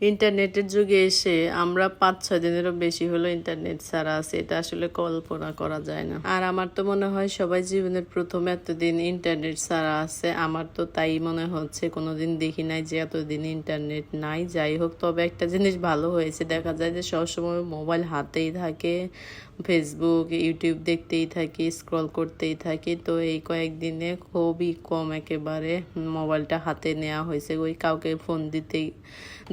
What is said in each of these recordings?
ইন্টারনেটের যুগে এসে আমরা পাঁচ ছয় দিনেরও বেশি হলো ইন্টারনেট ছাড়া আছে, এটা আসলে কল্পনা করা যায় না। আর আমার তো মনে হয় সবাই জীবনের প্রথম এতদিন ইন্টারনেট ছাড়া আছে, আমার তো তাই মনে হচ্ছে, কোনোদিন দেখি নাই যে এতদিন ইন্টারনেট নাই। যাই হোক, তবে একটা জিনিস ভালো হয়েছে, দেখা যায় যে সবসময় মোবাইল হাতেই থাকে ফেসবুক ইউটিউব দেখতেই থাকি স্ক্রল করতেই থাকি, তো এই কয়েকদিনে খুবই কম একেবারে মোবাইলটা হাতে নেওয়া হয়েছে। ওই কাউকে ফোন দিতেই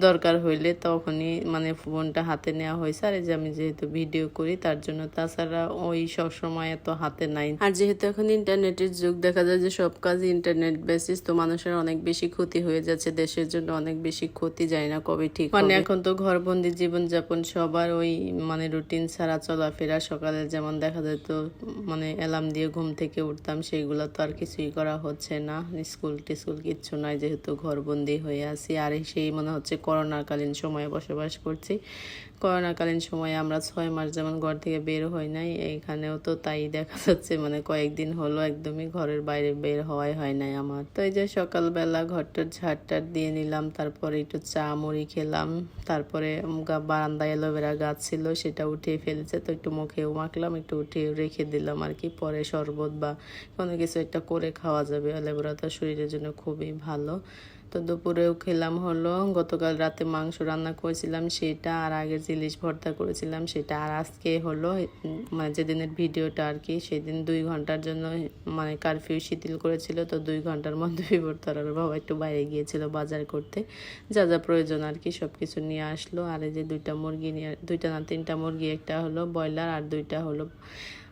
দরকার হইলে তখনই মানে ফোনটা হাতে নেওয়া হয়েছে। আর এই যে আমি যেহেতু ভিডিও করি তার জন্য তাছাড়া ওই সব সময় এত হাতে নাই। আর যেহেতু এখন ইন্টারনেটের যুগ দেখা যায় যে সব কাজ ইন্টারনেট বেসিস তো মানুষের অনেক বেশি ক্ষতি হয়ে যাচ্ছে দেশের জন্য অনেক বেশি ক্ষতি যায় না কবে ঠিক মানে এখন তো ঘরবন্দি জীবনযাপন সবার ওই মানে রুটিন ছাড়া চলাফেরা সকালে যেমন দেখা যেত মানে অ্যালার্ম দিয়ে ঘুম থেকে উঠতাম সেগুলো তো আর কিছুই করা হচ্ছে না। স্কুল টিস্কুল কিচ্ছু নাই যেহেতু ঘরবন্দি হয়ে আছি। আর সেই মনে হচ্ছে করোনাকালীন সময়ে বসবাস করছি। করোনাকালীন সময়ে আমরা ছয় মাস যেমন ঘর থেকে বের হই নাই এইখানেও তো তাই দেখা যাচ্ছে মানে কয়েকদিন হলো একদমই ঘরের বাইরে বের হওয়াই হয় নাই আমার। তো এই যে সকালবেলা ঘরটার ঝাড়টার দিয়ে নিলাম, তারপরে একটু চা মুড়ি খেলাম, তারপরে বারান্দায় অ্যালোভেরা গাছ ছিল, সেটা উঠিয়ে ফেলেছে, তো একটু মুখেও মাখলাম, একটু উঠিয়ে রেখে দিলাম আর কি, পরে শরবত বা কোনো কিছু একটা করে খাওয়া যাবে। অ্যালোভেরা তো শরীরের জন্য খুবই ভালো। তো দুপুরেও খেলাম হলো। গতকাল রাতে মাংস রান্না করেছিলাম, সেটা আর আগে জিলিশ ভর্তা করেছিলাম, সেটা আর আজকে হলো মানে যেদিনের ভিডিওটা আর কি, সেদিন দুই ঘণ্টার জন্য মানে কারফিউ শিথিল করেছিল, তো দুই ঘণ্টার মধ্যে বিবর্তার বাবা একটু বাইরে গিয়েছিল বাজার করতে। যা যা প্রয়োজন আর কি সব কিছু নিয়ে আসলো। আর এই যে দুইটা মুরগি নিয়ে, দুইটা না তিনটা মুরগি, একটা হলো ব্রয়লার আর দুইটা হলো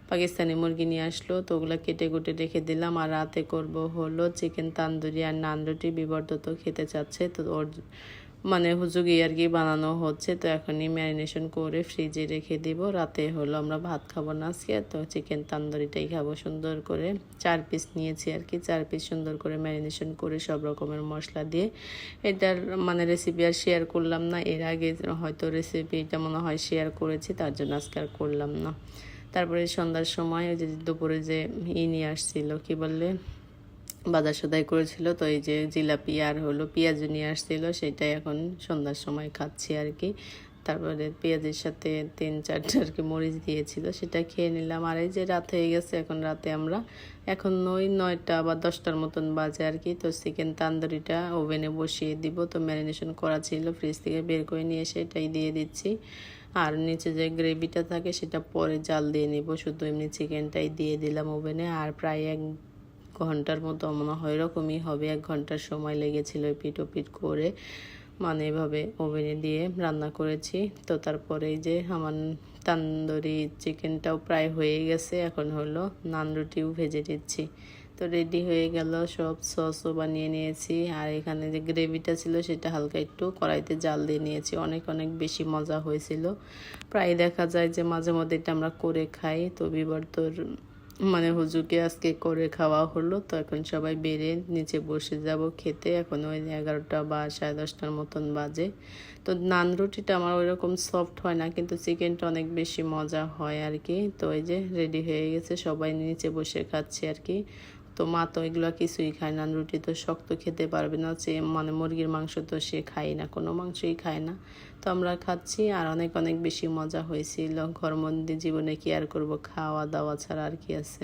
পাকিস্তানি মুরগি নিয়ে আসলো। তো ওগুলো কেটে কুটে রেখে দিলাম। আর রাতে করব হলো চিকেন তান্দুরি আর নান রুটি। বিবর্ত তো খেতে চাচ্ছে। তো ওর মানে হুজুগি আর কি বানানো হচ্ছে। তো এখনই ম্যারিনেশন করে ফ্রিজে রেখে দিব। রাতে হলো আমরা ভাত খাব না আজকে। তো চিকেন তান্দুরিটাই খাব সুন্দর করে। চার পিস নিয়েছি আর কি। চার পিস সুন্দর করে ম্যারিনেশন করে সব রকমের মশলা দিয়ে এটার মানে রেসিপি আর শেয়ার করলাম না। এর আগে হয়তো রেসিপিটা মনে হয় শেয়ার করেছি। তার জন্য আজকে আর করলাম না। তারপরে সন্ধ্যার সময় ওই যে দুপুরে যে ই নিয়ে আসছিল, কি বললে? বাজার সদাই করেছিল, তো এই যে জিলাপি আর হলো পেঁয়াজ নিয়ে আসছিল, সেটাই এখন সন্ধ্যার সময় খাচ্ছি আর কি। তারপরে পেঁয়াজের সাথে তিন চারটে আর কি মরিচ দিয়েছিল, সেটা খেয়ে নিলাম। আর এই যে রাত হয়ে গেছে, এখন রাতে আমরা, এখন ওই নয়টা বা দশটার মতন বাজে আর কি, তো চিকেন তান্দুরিটা ওভেনে বসিয়ে দিব। তো ম্যারিনেশন করা ছিল, ফ্রিজ থেকে বের করে নিয়ে সেটাই দিয়ে দিচ্ছি। আর নিচে যে গ্রেভিটা থাকে সেটা পরে জাল দিয়ে নিব। শুধু এমনি চিকেনটাই দিয়ে দিলাম ওভেনে। আর প্রায় এক ঘণ্টার মতো মনে হয় এরকমই হবে। এক ঘণ্টার সময় লেগেছিল পিট পিট করে। মানে এভাবে ওভেনে দিয়ে রান্না করেছি। তো তারপরে যে আমার তান্দুরি চিকেনটাও প্রায় হয়ে গেছে। এখন হলো নান রুটিও ভেজে দিচ্ছি তো রেডি হয়ে গেল, সব সসও বানিয়ে নিয়েছি। আর এখানে যে গ্রেভিটা ছিল, সেটা হালকা একটু কড়াইতে জাল দিয়ে নিয়েছি। অনেক অনেক বেশি মজা হয়েছিল। প্রায় দেখা যায় যে মাঝে মধ্যে এটা আমরা করে খাই। তো বিবার তোর মানে হুজুকে আজকে করে খাওয়া হলো। তো এখন সবাই বেড়ে নিচে বসে যাব খেতে। এখন ওই এগারোটা বা সাড়ে দশটার মতন বাজে। তো নান রুটিটা আমার ওইরকম সফট হয় না, কিন্তু চিকেনটা অনেক বেশি মজা হয় আর কি। তো এই যে রেডি হয়ে গেছে, সবাই নিচে বসে খাচ্ছে আর কি। তো মা তো এগুলো কিছুই খায় না। রুটি তো শক্ত খেতে পারবে না। সে মানে মুরগির মাংস তো সে খায় না, কোনো মাংসই খায় না। তো আমরা খাচ্ছি আর অনেক অনেক বেশি মজা হয়েছিল। ঘর মন্দির জীবনে কি আর করব? খাওয়া দাওয়া ছাড়া আর কি আছে।